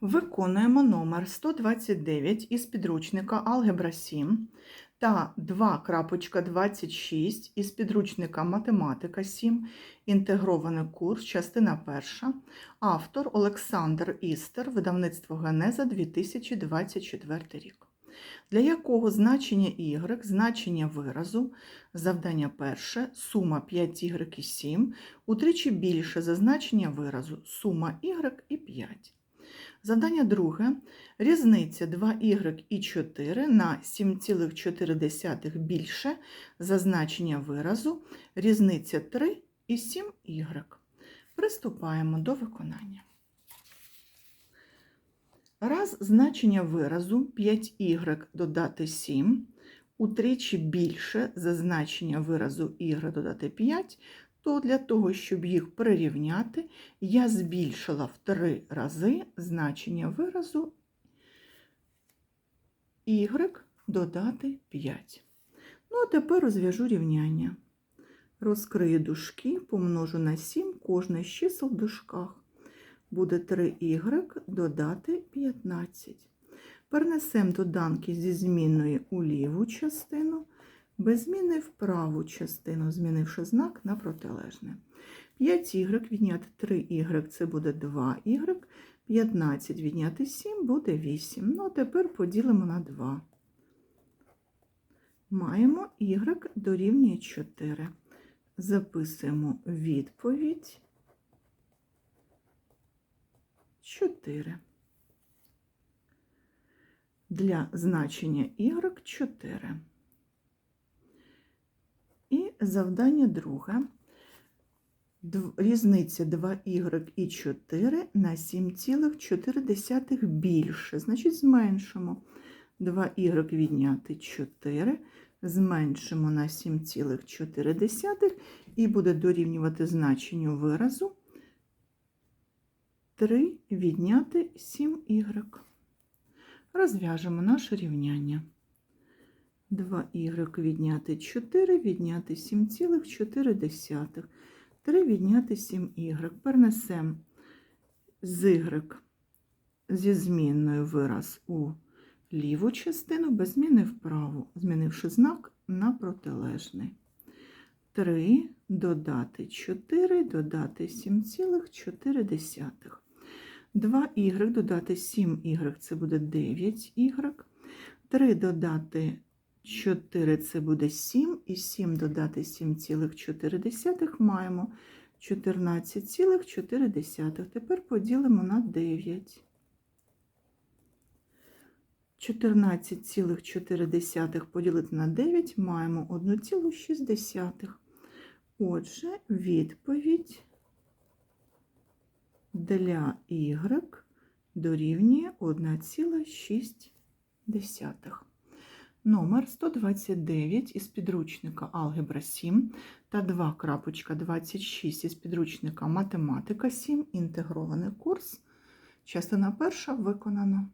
Виконуємо номер 129 із підручника Алгебра 7 та 2.26 із підручника Математика 7, інтегрований курс, частина 1, автор Олександр Істер, видавництво Генеза 2024 рік. Для якого значення y, значення виразу, завдання перше, сума 5y і 7, утричі більше за значення виразу, сума y і 5. Завдання друге. Різниця 2y і 4 на 7,4 більше за значення виразу, різниця 3 і 7y. Приступаємо до виконання. Раз значення виразу 5y додати 7 утричі більше за значення виразу y додати 5, то для того, щоб їх перерівняти, я збільшила в 3 рази значення виразу y додати 5. Ну, а тепер розв'яжу рівняння. Розкрию дужки, помножу на 7 кожне з чисел в дужках. Буде 3y додати 15. Перенесемо доданки зі змінної у ліву частину, без зміни в праву частину, змінивши знак на протилежне. 5y відняти 3y це буде 2y, 15 відняти 7 буде 8. Ну, а тепер поділимо на 2. Маємо y дорівнює 4. Записуємо відповідь 4. Для значення y 4. Завдання друге. Різниця 2y і 4 на 7,4 більше. Значить, зменшимо. 2y відняти 4, зменшимо на 7,4 і буде дорівнювати значенню виразу 3 відняти 7y. Розв'яжемо наше рівняння. 2y відняти 4, відняти 7,4. 3 відняти 7y. Перенесемо з y зі змінною вираз у ліву частину, без зміни в праву, змінивши знак на протилежний. 3 додати 4, додати 7,4. 2y додати 7y це буде 9y. 3 додати 4 це буде 7, і 7 додати 7,4 маємо 14,4. Тепер поділимо на 9. 14,4 поділити на 9 маємо 1,6. Отже, відповідь для y дорівнює 1,6. Номер 129 із підручника Алгебра 7 та 2.26 із підручника Математика 7. Інтегрований курс. Частина перша виконана.